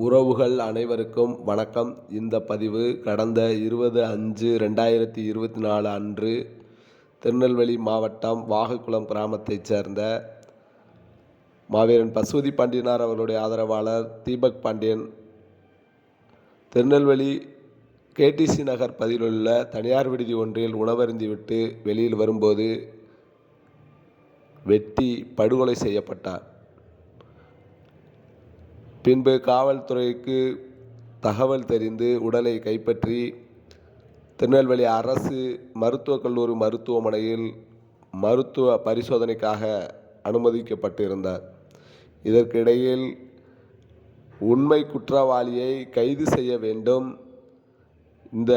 உறவுகள் அனைவருக்கும் வணக்கம். இந்த பதிவு கடந்த இருபது அஞ்சு ரெண்டாயிரத்தி இருபத்தி நாலு அன்று திருநெல்வேலி மாவட்டம் வாகைக்குளம் கிராமத்தைச் சேர்ந்த மாவீரன் பசுபதி பாண்டியனார் அவருடைய ஆதரவாளர் தீபக் பாண்டியன் திருநெல்வேலி கேடிசி நகர் பதிலுள்ள தனியார் விடுதி ஒன்றில் உணவருந்திவிட்டு வெளியில் வரும்போது வெட்டி படுகொலை செய்யப்பட்டார். பின்பு காவல்துறைக்கு தகவல் தெரிந்து உடலை கைப்பற்றி திருநெல்வேலி அரசு மருத்துவக் கல்லூரி மருத்துவமனையில் மருத்துவ பரிசோதனைக்காக அனுமதிக்கப்பட்டிருந்தார். இதற்கிடையில் உண்மை குற்றவாளியை கைது செய்ய வேண்டும். இந்த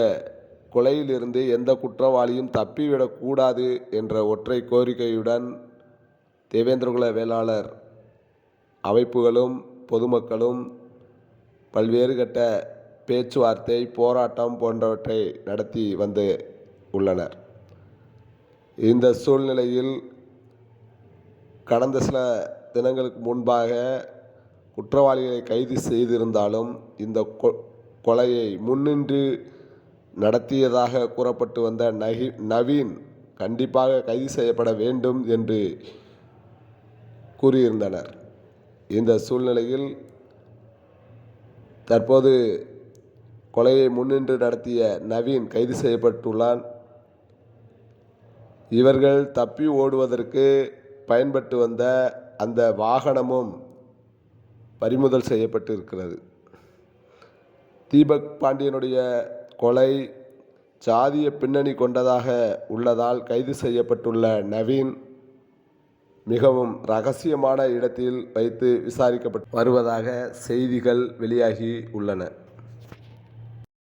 கொலையிலிருந்து எந்த குற்றவாளியும் தப்பிவிடக்கூடாது என்ற ஒற்றை கோரிக்கையுடன் தேவேந்திரகுல வேளாளர் அமைப்புகளும் பொதுமக்களும் பல்வேறு கட்ட பேச்சுவார்த்தை போராட்டம் போன்றவற்றை நடத்தி வந்து உள்ளனர். இந்த சூழ்நிலையில் கடந்த சில தினங்களுக்கு முன்பாக குற்றவாளிகளை கைது செய்திருந்தாலும் இந்த கொ கொலையை முன்னின்று நடத்தியதாக கூறப்பட்டு வந்த நகி நவீன் கண்டிப்பாக கைது செய்யப்பட வேண்டும் என்று கூறியிருந்தனர். இந்த சூழ்நிலையில் தற்போது கொலையை முன்னின்று நடத்திய நவீன் கைது செய்யப்பட்டுள்ளான். இவர்கள் தப்பி ஓடுவதற்கு பயன்பட்டு வந்த அந்த வாகனமும் பறிமுதல் செய்யப்பட்டு இருக்கிறது தீபக் பாண்டியனுடைய கொலை சாதிய பின்னணி கொண்டதாக உள்ளதால் கைது செய்யப்பட்டுள்ள நவீன் மிகவும் ரகசியமான இடத்தில் வைத்து விசாரிக்கப்பட்டு வருவதாக செய்திகள் வெளியாகி உள்ளன.